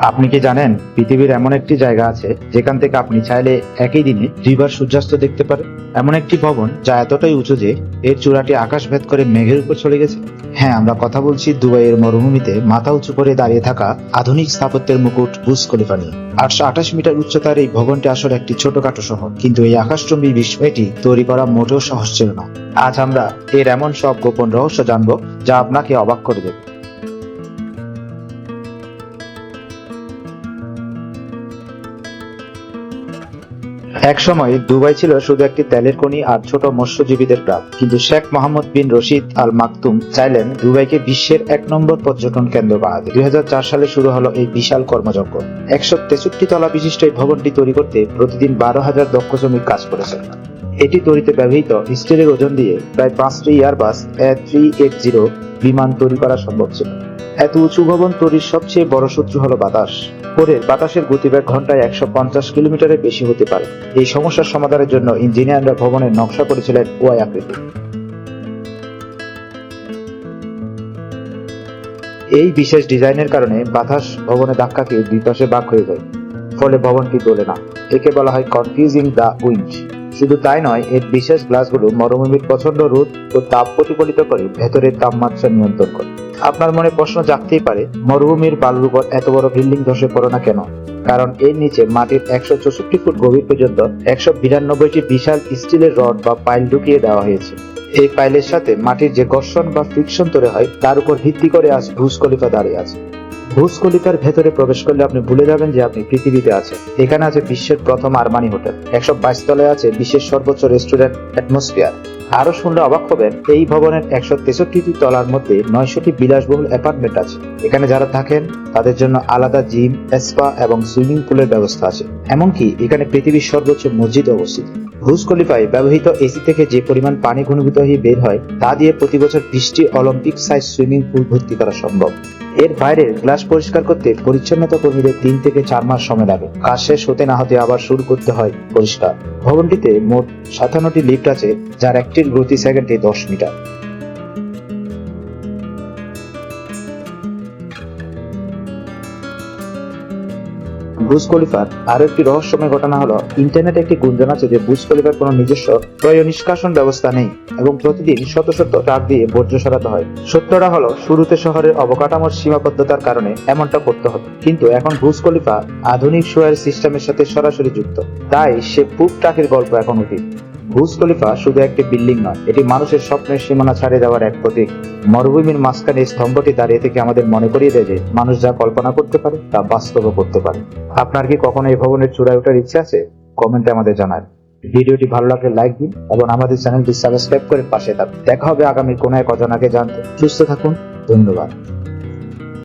আপনি কি জানেন, পৃথিবীর এমন একটি জায়গা আছে যেখান থেকে আপনি চাইলে একই দিনে দুইবার সূর্যাস্ত দেখতে পারেন? এমন একটি ভবন যা এতটাই উঁচু যে এর চূড়াটি আকাশ ভেদ করে মেঘের উপর চলে গেছে। হ্যাঁ আমরা কথা বলছি দুবাইয়ের মরুভূমিতে মাথা উঁচু করে দাঁড়িয়ে থাকা আধুনিক স্থাপত্যের মুকুট বুস খলিফা নিয়ে। আটশো আঠাশ মিটার উচ্চতার এই ভবনটি আসলে একটি ছোটখাটো শহর, কিন্তু এই আকাশচুম্বী বিস্ময়টি তৈরি করা মোটেও সহজ ছিল না। আজ আমরা এর এমন সব গোপন রহস্য জানব যা আপনাকে অবাক করে দেবে। এক সময় দুবাই ছিল শুধু একটি তেলের খনি আর ছোট মৎস্যজীবীদের গ্রাম। কিন্তু শেখ মোহাম্মদ বিন রশিদ আল মাকতুম চাইলেন দুবাইকে বিশ্বের এক নম্বর পর্যটন কেন্দ্র বানাতে। দুই সালে শুরু হলো এই বিশাল কর্মযজ্ঞ একশো তেষট্টি তলা বিশিষ্ট এই ভবনটি তৈরি করতে প্রতিদিন বারো হাজার দক্ষ শ্রমিক কাজ করেছেন। এটি তৈরিতে ব্যবহৃত স্টিলের ওজন দিয়ে প্রায় পাঁচটি Airbus A three eight zero বিমান তৈরি করা সম্ভব ছিল। এত উঁচু ভবন তৈরির সবচেয়ে বড় শত্রু হলো বাতাস। পরে বাতাসের গতিবেগ ঘন্টায় একশো পঞ্চাশ কিলোমিটারের বেশি হতে পারে। এই সমস্যার সমাধানের জন্য ইঞ্জিনিয়াররা ভবনের নকশা করেছিলেন ওয়াই আকৃতি। এই বিশেষ ডিজাইনের কারণে বাতাস ভবনে ধাক্কা খেয়ে দুই পাশে বাক হয়ে যায়, ফলে ভবনটি তোলে না। একে বলা হয় কনফিউজিং দ্য উইন্ড শুধু তাই নয়, এর বিশেষ গ্লাসগুলো মরুভূমির প্রচণ্ড রোদ ও তাপ প্রতিফলিত করে ভেতরের তাপমাত্রা নিয়ন্ত্রণ করে। আপনার মনে প্রশ্ন জাগতেই পারে, মরুভূমির বালুর উপর এত বড় বিল্ডিং ধসে পড়ে না কেন? কারণ এর নিচে মাটির একশো চৌষট্টি ফুট গভীর পর্যন্ত একশো বিরানব্বইটি বিশাল স্টিলের রড বা পাইল ঢুকিয়ে দেওয়া হয়েছে। এই পাইলের সাথে মাটির যে ঘর্ষণ বা ফ্রিকশন তৈরি হয়, তার উপর ভিত্তি করে আজ ভুজ কলিফা দাঁড়িয়ে আছে। কলিফার ভেতরে প্রবেশ করলে আপনি ভুলে যাবেন যে আপনি পৃথিবীতে আছেন। এখানে আছে বিশ্বের প্রথম আরমানি হোটেল। একশো বাইশ তলায় আছে বিশ্বের সর্বোচ্চ রেস্টুরেন্ট অ্যাটমসফিয়ার। আরও শুনলে অবাক হবেন, এই ভবনের একশো তেষট্টিটি তলার মধ্যে নয়শোটি বিলাসবহুল অ্যাপার্টমেন্ট আছে। এখানে যারা থাকেন, তাদের জন্য আলাদা জিম, স্পা এবং সুইমিং পুলের ব্যবস্থা আছে। এমনকি এখানে পৃথিবীর সর্বোচ্চ মসজিদ অবস্থিত। ভুজ কলিফায় ব্যবহৃত এসি থেকে যে পরিমাণ পানি ঘনীভূত হয়ে বের হয়, তা দিয়ে প্রতি বছর বিশটি অলিম্পিক সাইজ সুইমিং পুল ভর্তি করা সম্ভব। এর বাইরের গ্লাস পরিষ্কার করতে পরিচ্ছন্নতা কর্মীদের তিন থেকে চার মাস সময় লাগে। কাজ শেষ হতে না হতে আবার শুরু করতে হয় পরিষ্কার। ভবনটিতে মোট সাতান্নটি লিফট আছে, যার একটির গতি সেকেন্ডে দশ মিটার। বুজ খলিফার আরও একটি রহস্যময় ঘটনা হলো ইন্টারনেটে একটি গুঞ্জন আছে যে বুজ খলিফার কোনো নিজস্ব ক্রয় নিষ্কাশন ব্যবস্থা নেই এবং প্রতিদিন শত শত ট্রাক দিয়ে বর্জ্য সরাতে হয়। সত্যটা হলো, শুরুতে শহরের অবকাঠামোর সীমাবদ্ধতার কারণে এমনটা করতে হতো। কিন্তু এখন বুজ খলিফা আধুনিক সোয়ার সিস্টেমের সাথে সরাসরি যুক্ত। তাই সে পুপ ট্রাকের গল্প এখন অতীত বুজ খলিফা শুধু একটি বিল্ডিং নয়, এটি মানুষের স্বপ্নের সীমানা ছাড়িয়ে যাওয়ার এক প্রতীক। মরুভূমির মাঝখানে এই স্তম্ভটি দাঁড়িয়ে থেকে আমাদের মনে করিয়ে দেয় যে মানুষ যা কল্পনা করতে পারে, তা বাস্তবও করতে পারে। আপনার কি কখনো এই ভবনের চূড়ায় ওঠার ইচ্ছে আছে? কমেন্টে আমাদের জানান। ভিডিওটি ভালো লাগলে লাইক দিন এবং আমাদের চ্যানেলটি সাবস্ক্রাইব করে পাশে থাকুন। দেখা হবে আগামী কোনো এক অজানাকে জানতে। সুস্থ থাকুন। ধন্যবাদ।